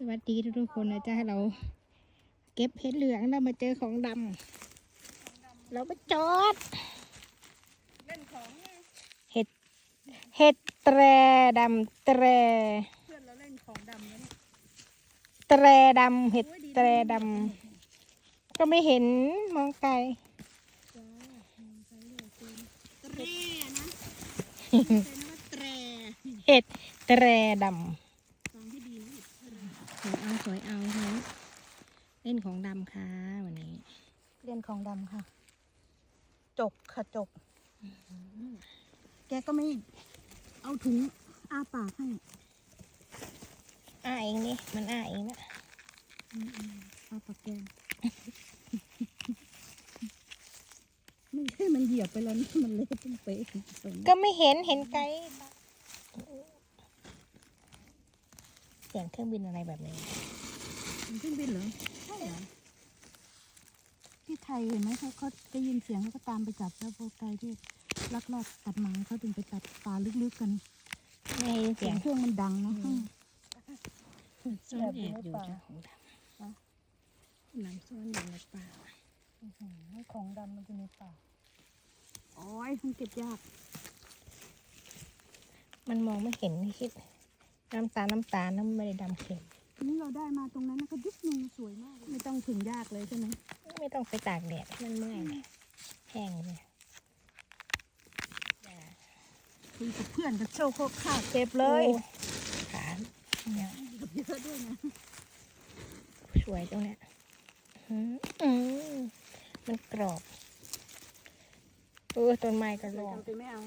สวัสดีทุกๆคนนะจ๊ะเรา เก็บเห็ดเหลืองแล้วมาเจอของดำเราก็จอดเล่นของไงเห็ดเห็ดแตรดำแตรเพื่อนเราเล่นของดำแล้วเนี่ยแตรดำเห็ดแตรดำก็ไม่เห็นมองไกลจ้าใช้เลยคุณแตรนะเป็นว่าแตรเห็ดแตรดฟังให้ดีนะำส วยเอาสวยเอาเฮ้ยเล่นของดำค่ะวันนี้เล่นของดำค่ะ จกค่ะจก แกก็ไม่เอาถุงอาปากให้อ้าเองนี่มันอ้าเองนะอาปากแกงไม่ใช่มันเหยียบไปแล้วนะมันเละตุ้มเป๊ะตรงนี้ ก็ไม่เห็นเห็นไกลเสียงเครื่องบินอะไรแบบนี้ มันเครื่องบินเหรอใช่เหรอที่ไทยเห็นไหมเขาเขาได้ยินเสียงเขาก็ตามไปจับแล้วพวกไกลที่ลักลอบตัดไม้เขาถึงไปตัดป่าลึกๆกันไม่ได้ยินเสีเสียยงงเครื่องมันดังนะอืมอืมซ่อนแอบอยู่ในป่าเจ้าของดำน้ำซ่อนอยู่ในป่าอื้อหือของดำมันอยู่ในป่าโอ้ยมันเก็บยากมันมองไม่เห็นคิด น้ำตาลน้ำตาลน้ำไม่ได้ดำเข็ม นี่เราได้มาตรงนั้นนะก็ยุบนึงสวยมากเลยไม่ต้องถึงยากเลยใช่ไหมไม่ต้องไปตากแดดมันเมื่อยเนี่ยแห้งเลยคุยกับเพื่อนกับโชว์โคกข้าวเก็บเลยโอ้ขาเนี่ยเก็บเยอะด้วยนะสวยตรงเนี้ยอืมอืมมันกรอบเออต้นไม้ก็รอบทำไปไม่เอา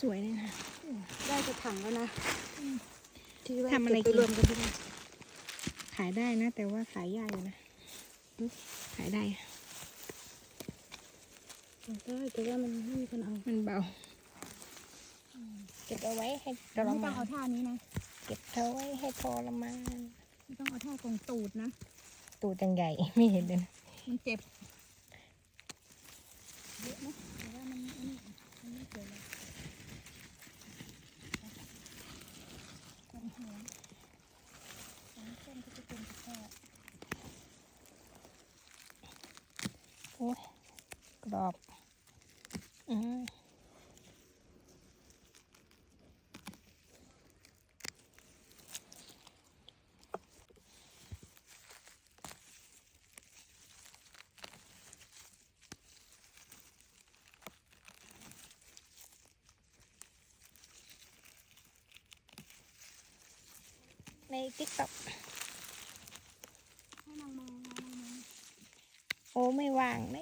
สวยเลยนะ ได้กระถังแล้วนะ ที่ว่าทำอะไรเก็บกินไปรวมกันที่นี่ขายได้นะ แต่ว่าขายยากอยู่นะขายได้ได้แต่ว่ามันไม่มีคนเอา มันเบา เก็บเอาไว้ให้ทรไม่ต้มาองเอานท่านี้นะเก็บเธอไว้ให้ทรมานไม่ต้องเอาท่ากองตูดนะ ตูดจังใหญ่ ไม่เห็นเลยนะมันเจ็บเยอะนะแต่ว่ามันอันนี้มันไม่เจ็บเลยมันหัวสองเส้นก็จะเป็นกระแทก โอ้ยกรอบอืมในติ๊กต็อก ให้นางมองนางมอง โอ้ไม่ว่างเล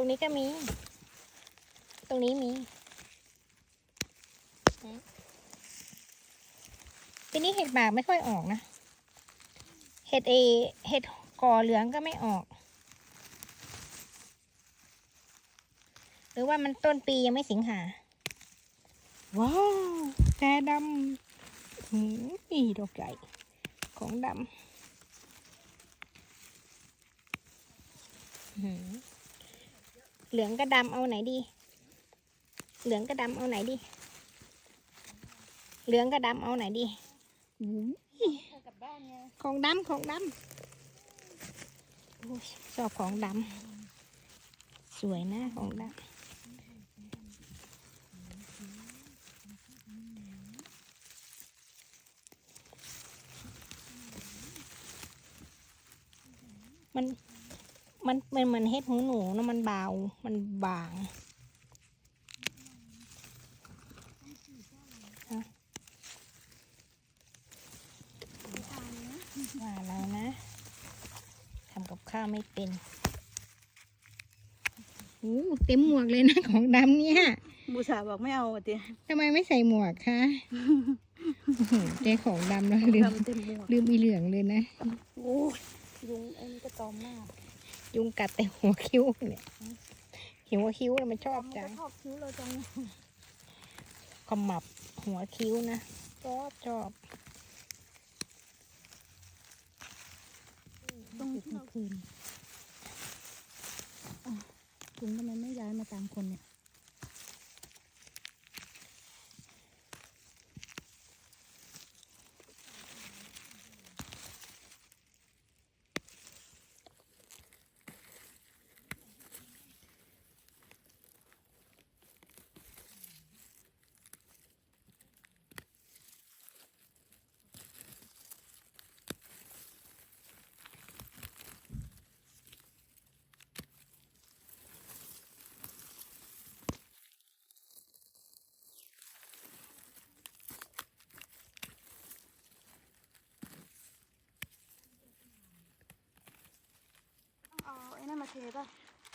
รงนี้ก็มี ตรงนี้มีทีนี้เห็ดหมากไม่ค่อยออกนะ เห็ดเอ เห็ดก่อเหลืองก็ไม่ออก หรือว่ามันต้นปียังไม่สิงหา ว้าวแต่ดำหืมีดอกใหญ่ของดำหืม เหลืองกับดำเอาไหนดี เหลืองกับดำเอาไหนดี เหลืองกับดำเอาไหนดีของดำของดำชอบของดำสวยนะของดำ มัน มันเป็นเหมือนเห็ดหูหนูนะมันเบา มันบางฮะว่าแล้วนะทำกับข้าวไม่เป็นโอ้เต็มหมวกเลยนะของดำเนี่ย บูชาบอกไม่เอาอะเตี้ยทำไมไม่ใส่หมวกคะโอ้โหเจ๊ของดำแล้วลืมทำเต็มหมวกลืมอีเหลืองเลยนะ โอ้ยยุงไอ้นี่ก็ตอมมาก ยุงกัดแต่หัวคิ้วเนี่ยหัวคิ้วน่ะมันชอบมันจัก็งชอบคิ้วเราจังขมับหัวคิ้วนะชอบชอบตรงที่เราคืนอะคุณทำไมไม่ย้ายมาตามคนเนี่ย มาเทป่ะ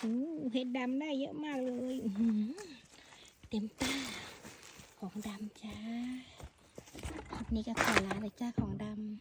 อู้เห็ดดำได้เยอะมากเลยเต็มตาของดำจ้าคลิปนี้ก็ขอลาเลยจ้าของดำ